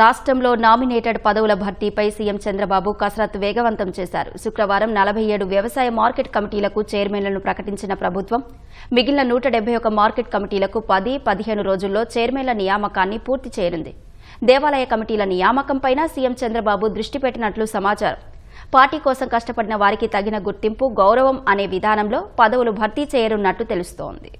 రాష్ట్రంలో నామినేటెడ్ పదవుల భర్తీపై సీఎం చంద్రబాబు కసరత్తు వేగవంతం చేశారు. శుక్రవారం నలభై ఏడు వ్యవసాయ మార్కెట్ కమిటీలకు చైర్మన్లను ప్రకటించిన ప్రభుత్వం మిగిలిన నూట డెబ్బై ఒక మార్కెట్ కమిటీలకు పది పదిహేను రోజుల్లో చైర్మన్ల నియామకాన్ని పూర్తి చేయనుంది. దేవాలయ కమిటీల నియామకంపైన సీఎం చంద్రబాబు దృష్టి పెట్టినట్లు సమాచారం. పార్టీ కోసం కష్టపడిన వారికి తగిన గుర్తింపు గౌరవం అనే విధానంలో పదవులు భర్తీ చేయనున్నట్టు తెలుస్తోంది.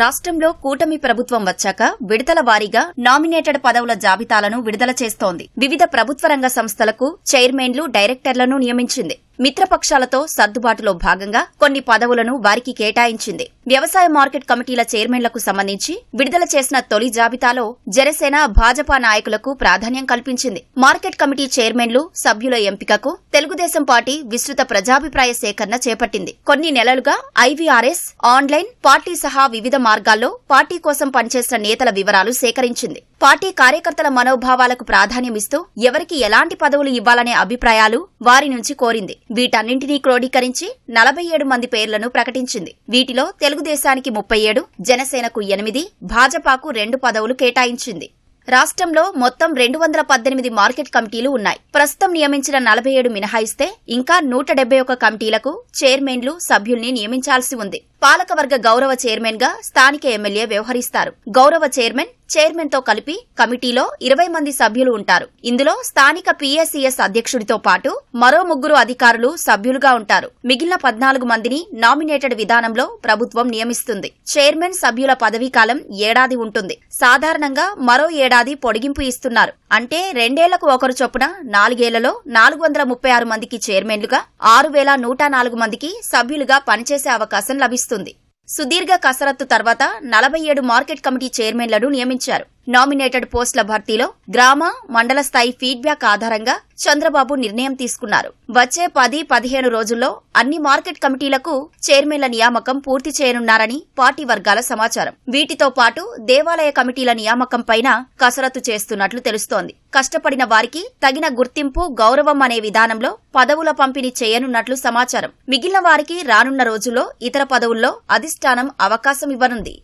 రాష్ట్రంలో కూటమి ప్రభుత్వం వచ్చాక విడతల వారీగా నామినేటెడ్ పదవుల జాబితాలను విడుదల చేస్తోంది. వివిధ ప్రభుత్వ రంగ సంస్థలకు చైర్మన్లు డైరెక్టర్లను నియమించింది. మిత్రపక్షాలతో సర్దుబాటులో భాగంగా కొన్ని పదవులను వారికి కేటాయించింది. వ్యవసాయ మార్కెట్ కమిటీల చైర్మన్లకు సంబంధించి విడుదల చేసిన తొలి జాబితాలో జనసేన భాజపా నాయకులకు ప్రాధాన్యం కల్పించింది. మార్కెట్ కమిటీ చైర్మన్లు సభ్యుల ఎంపికకు తెలుగుదేశం పార్టీ విస్తృత ప్రజాభిప్రాయ సేకరణ చేపట్టింది. కొన్ని నెలలుగా ఐవీఆర్ఎస్ ఆన్లైన్ పార్టీ సహా వివిధ మార్గాల్లో పార్టీ కోసం పనిచేసిన నేతల వివరాలు సేకరించింది. పార్టీ కార్యకర్తల మనోభావాలకు ప్రాధాన్యమిస్తూ ఎవరికి ఎలాంటి పదవులు ఇవ్వాలనే అభిప్రాయాలు వారి నుంచి కోరింది. వీటన్నింటినీ క్రోడీకరించి నలభై ఏడు మంది పేర్లను ప్రకటించింది. వీటిలో తెలుగుదేశానికి ముప్పై ఏడు జనసేనకు ఎనిమిది భాజపాకు రెండు పదవులు కేటాయించింది. రాష్ట్రంలో మొత్తం రెండు వందల పద్దెనిమిది మార్కెట్ కమిటీలు ఉన్నాయి. ప్రస్తుతం నియమించిన నలభై ఏడు మినహాయిస్తే ఇంకా నూట డెబ్బై ఒక కమిటీలకు చైర్మన్లు సభ్యుల్ని నియమించాల్సి ఉంది. పాలకవర్గ గౌరవ చైర్మన్గా స్థానిక ఎమ్మెల్యే వ్యవహరిస్తారు. గౌరవ చైర్మన్ చైర్మన్తో కలిపి కమిటీలో ఇరవై మంది సభ్యులు ఉంటారు. ఇందులో స్థానిక పీఎస్సీఎస్ అధ్యక్షుడితో పాటు మరో ముగ్గురు అధికారులు సభ్యులుగా ఉంటారు. మిగిలిన పద్నాలుగు మందిని నామినేటెడ్ విధానంలో ప్రభుత్వం నియమిస్తుంది. చైర్మన్ సభ్యుల పదవీకాలం ఏడాది ఉంటుంది. సాధారణంగా మరో ఏడాది పొడిగింపు ఇస్తున్నారు. అంటే రెండేళ్ళకు ఒకరు చొప్పున నాలుగేళ్ళలో నాలుగు వందల ముప్పై ఆరు మందికి చైర్మన్లుగా ఆరు వేల నూట నాలుగు మందికి సభ్యులుగా పనిచేసే అవకాశం లభిస్తుంది. సుదీర్ఘ కసరత్తు తర్వాత నలభై ఏడు మార్కెట్ కమిటీ చైర్మన్లను నియమించారు. నామినేటెడ్ పోస్టుల భర్తీలో గ్రామ మండల స్థాయి ఫీడ్బ్యాక్ ఆధారంగా చంద్రబాబు నిర్ణయం తీసుకున్నారు. వచ్చే పది పదిహేను రోజుల్లో అన్ని మార్కెట్ కమిటీలకు చైర్మన్ల నియామకం పూర్తి చేయనున్నారని పార్టీ వర్గాల సమాచారం. వీటితో పాటు దేవాలయ కమిటీల నియామకం పైన కసరత్తు చేస్తున్నట్లు తెలుస్తోంది. కష్టపడిన వారికి తగిన గుర్తింపు గౌరవం అనే విధానంలో పదవుల పంపిణీ చేయనున్నట్లు సమాచారం. మిగిలిన వారికి రానున్న రోజుల్లో ఇతర పదవుల్లో అధిష్టానం అవకాశం ఇవ్వనుంది.